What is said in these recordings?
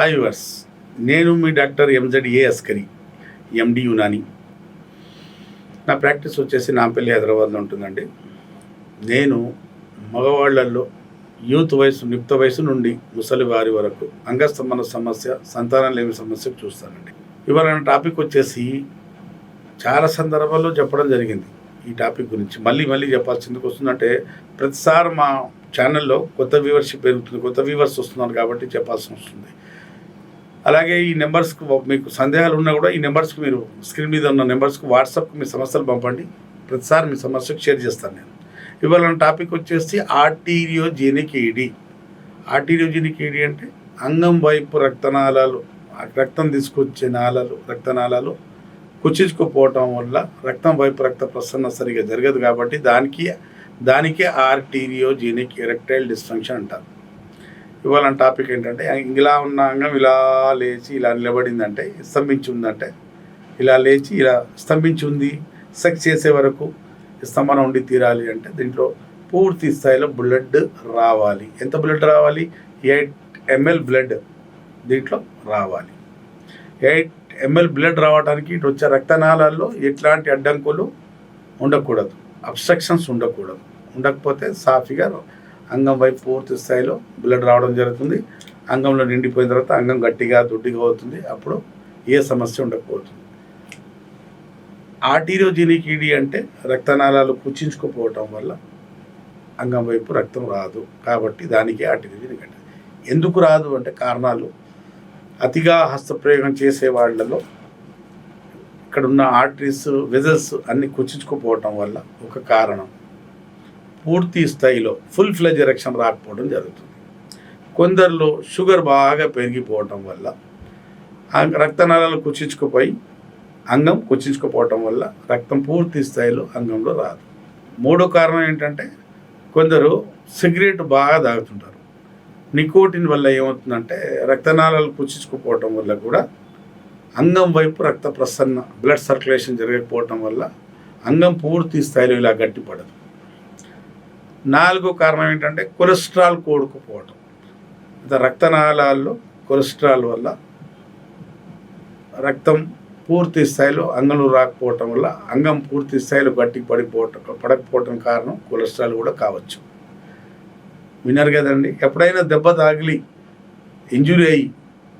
Hi yours నేను మీ doctor MZ A Askari MD Unani. నా practice వచ్చేసి నాంపల్లి హైదరాబాద్లో ఉంటుందండి. నేను మగవాళ్ళల్లో యూత్ వయసు నిప్త వయసు నుండి ముసలి వారి వరకు అంగస్తంభన సమస్య సంతానం లేని సమస్య చూస్తానండి. ఇవాళ టాపిక్ వచ్చేసి చాలా సందర్భాల్లో చెప్పడం జరిగింది ఈ టాపిక్ గురించి. మళ్ళీ మళ్ళీ చెప్పాల్సింది వస్తుందంటే ప్రతిసారి మా ఛానల్లో కొత్త వ్యూవర్షిప్ పెరుగుతుంది కొత్త వ్యూవర్స్ వస్తున్నారు కాబట్టి చెప్పాల్సి వస్తుంది. అలాగే ఈ నెంబర్స్కి మీకు సందేహాలు ఉన్నా కూడా ఈ నెంబర్స్కి మీరు స్క్రీన్ మీద ఉన్న నెంబర్స్కి వాట్సాప్కి మీ సమస్యలు పంపండి. ప్రతిసారి మీ సమస్యకు షేర్ చేస్తాను నేను. ఇవాళ టాపిక్ వచ్చేసి ఆర్టీరియోజెనిక్ ఈడి ఆర్టీరియోజెనిక్ ఈడి అంటే అంగం వైపు రక్తనాళాలు రక్తం తీసుకొచ్చే నాళాలు రక్తనాళాలు కుచించుకుపోవటం వల్ల రక్తం వైపు రక్త ప్రసరణ సరిగా జరగదు కాబట్టి దానికి దానికే ఆర్టీరియోజెనిక్ ఎరెక్టైల్ డిస్ఫంక్షన్ అంటారు. ఇవాళ టాపిక్ ఏంటంటే ఇలా ఉన్న అంగం ఇలా లేచి ఇలా నిలబడిందంటే స్తంభించి ఉందంటే ఇలా లేచి ఇలా స్తంభించి ఉంది సెక్స్ చేసే వరకు స్తంభన ఉండి తీరాలి అంటే దీంట్లో పూర్తి స్థాయిలో బ్లడ్ రావాలి. ఎంత బ్లడ్ రావాలి? ఎయిట్ ఎంఎల్ బ్లడ్ దీంట్లో రావాలి. ఎయిట్ ఎంఎల్ బ్లడ్ రావడానికి ఇటు వచ్చే రక్తనాళాల్లో ఎట్లాంటి అడ్డంకులు ఉండకూడదు. అబ్స్ట్రక్షన్స్ ఉండకూడదు. ఉండకపోతే సాఫీగా అంగం వైపు పూర్తి స్థాయిలో బ్లడ్ రావడం జరుగుతుంది. అంగంలో నిండిపోయిన తర్వాత అంగం గట్టిగా దుడ్డిగా అవుతుంది. అప్పుడు ఏ సమస్య ఉండకపోతుంది. ఆర్టీరియోజెనిక్ ఈడీ అంటే రక్తనాళాలు కుచించుకుపోవటం వల్ల అంగం వైపు రక్తం రాదు. కాబట్టి దానికి ఆర్టీరియోజెనిక్ అంటే ఎందుకు రాదు అంటే కారణాలు. అతిగా హస్తప్రయోగం చేసే వాళ్ళలో ఇక్కడ ఉన్న ఆర్టరీస్ వెజల్స్ అన్ని కుచించుకుపోవటం వల్ల ఒక కారణం. పూర్తి స్థాయిలో ఫుల్ ఫ్లెజ్ ఎరక్షన్ రాకపోవడం జరుగుతుంది. కొందరిలో షుగర్ బాగా పెరిగిపోవటం వల్ల రక్తనాళాలు కుచించుకుపోయి అంగం కుచించుకుపోవటం వల్ల రక్తం పూర్తి స్థాయిలో అంగంలో రాదు. మూడో కారణం ఏంటంటే కొందరు సిగరెట్ బాగా తాగుతుంటారు. నికోటిన్ వల్ల ఏమవుతుందంటే రక్తనాళాలు కుచించుకుపోవటం వల్ల కూడా అంగం వైపు రక్త ప్రసన్న బ్లడ్ సర్క్యులేషన్ జరగకపోవటం వల్ల అంగం పూర్తి స్థాయిలో ఇలా గట్టిపడదు. నాలుగో కారణం ఏంటంటే కొలెస్ట్రాల్ కూడుకుపోవటం. రక్తనాళాల్లో కొలెస్ట్రాల్ వల్ల రక్తం పూర్తి స్థాయిలో అంగంలో రాకపోవటం వల్ల అంగం పూర్తి స్థాయిలో గట్టికి పడిపోవటం పడకపోవటం కారణం కొలెస్ట్రాల్ కూడా కావచ్చు. విన్నారు కదండి? ఎప్పుడైనా దెబ్బ తాగిలి ఇంజురీ అయ్యి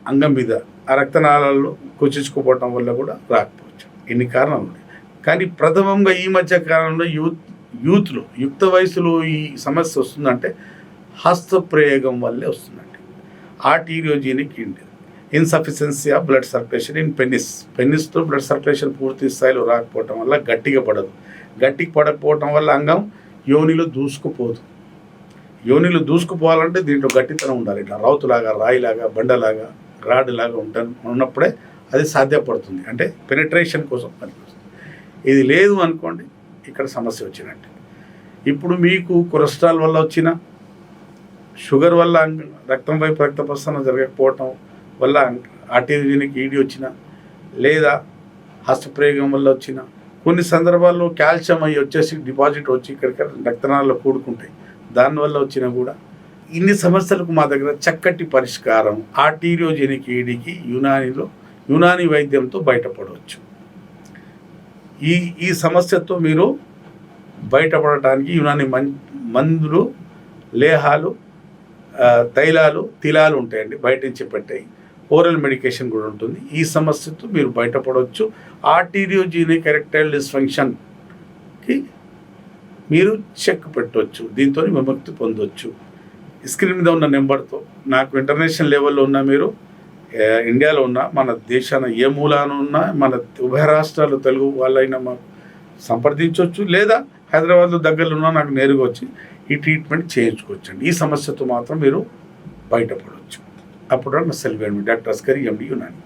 అంగం మీద ఆ రక్తనాళాల్లో కుచించుకుపోవటం వల్ల కూడా రాకపోవచ్చు. ఇన్ని కారణాలు ఉన్నాయి కానీ ప్రథమంగా ఈ మధ్య కాలంలో యూత్ యూత్లో యుక్త వయసులో ఈ సమస్య వస్తుందంటే హస్తప్రయోగం వల్లే వస్తుందండి. Arteriogenic indie insufficiency of blood circulation in penis పెన్నిస్తో blood circulation పూర్తి స్థాయిలో రాకపోవటం వల్ల గట్టిగా పడదు. గట్టికి పడకపోవటం వల్ల అంగం యోనిలో దూసుకుపోదు. యోనిలో దూసుకుపోవాలంటే దీంట్లో గట్టితనం ఉండాలి. ఇట్లా రౌతులాగా రాయిలాగా బండలాగా రాడ్లాగా ఉంటా ఉన్నప్పుడే అది సాధ్యపడుతుంది. అంటే పెనిట్రేషన్ కోసం పనికొస్తుంది ఇది లేదు అనుకోండి ఇక్కడ సమస్య వచ్చినట్టు ఇప్పుడు మీకు కొలెస్ట్రాల్ వల్ల వచ్చిన షుగర్ వల్ల రక్తం వైపు రక్త ప్రసరణ జరగకపోవటం వల్ల ఆర్టీజీనికి ఈడి వచ్చిన లేదా హస్తప్రయోగం వల్ల వచ్చిన కొన్ని సందర్భాల్లో కాల్షియం అయ్యి వచ్చేసి డిపాజిట్ వచ్చి ఇక్కడికి రక్తనాళాల్లో కూడుకుంటాయి. దానివల్ల వచ్చినా కూడా ఇన్ని సమస్యలకు మా దగ్గర చక్కటి పరిష్కారం ఆర్టీరియోజెనిక్ ఈడికి యునానిలో యునాని వైద్యంతో బయటపడవచ్చు. ఈ ఈ సమస్యతో మీరు బయటపడటానికి యునాని మం మందులు లేహాలు తైలాలు తిలాలు ఉంటాయండి బయట నుంచి పెట్టాయి. ఓరల్ మెడికేషన్ కూడా ఉంటుంది. ఈ సమస్యతో మీరు బయటపడవచ్చు. ఆర్టీరియోజీనిక్ ఎరెక్టైల్ డిస్ఫంక్షన్కి మీరు చెక్ పెట్టవచ్చు దీంతో విముక్తి పొందవచ్చు స్క్రీన్ మీద ఉన్న నెంబర్తో. నాకు ఇంటర్నేషనల్ లెవెల్లో ఉన్న మీరు ఇండియాలో ఉన్న మన దేశాన ఏ మూలాన ఉన్నా మన ఉభయ రాష్ట్రాలు తెలుగు వాళ్ళైనా మాకు సంప్రదించవచ్చు లేదా హైదరాబాద్లో దగ్గరలో ఉన్న నాకు నేరుగా వచ్చి ఈ ట్రీట్మెంట్ చేయించుకోవచ్చండి. ఈ సమస్యతో మాత్రం మీరు బయటపడవచ్చు అప్పుడు నా self doctor Askari M D Unani.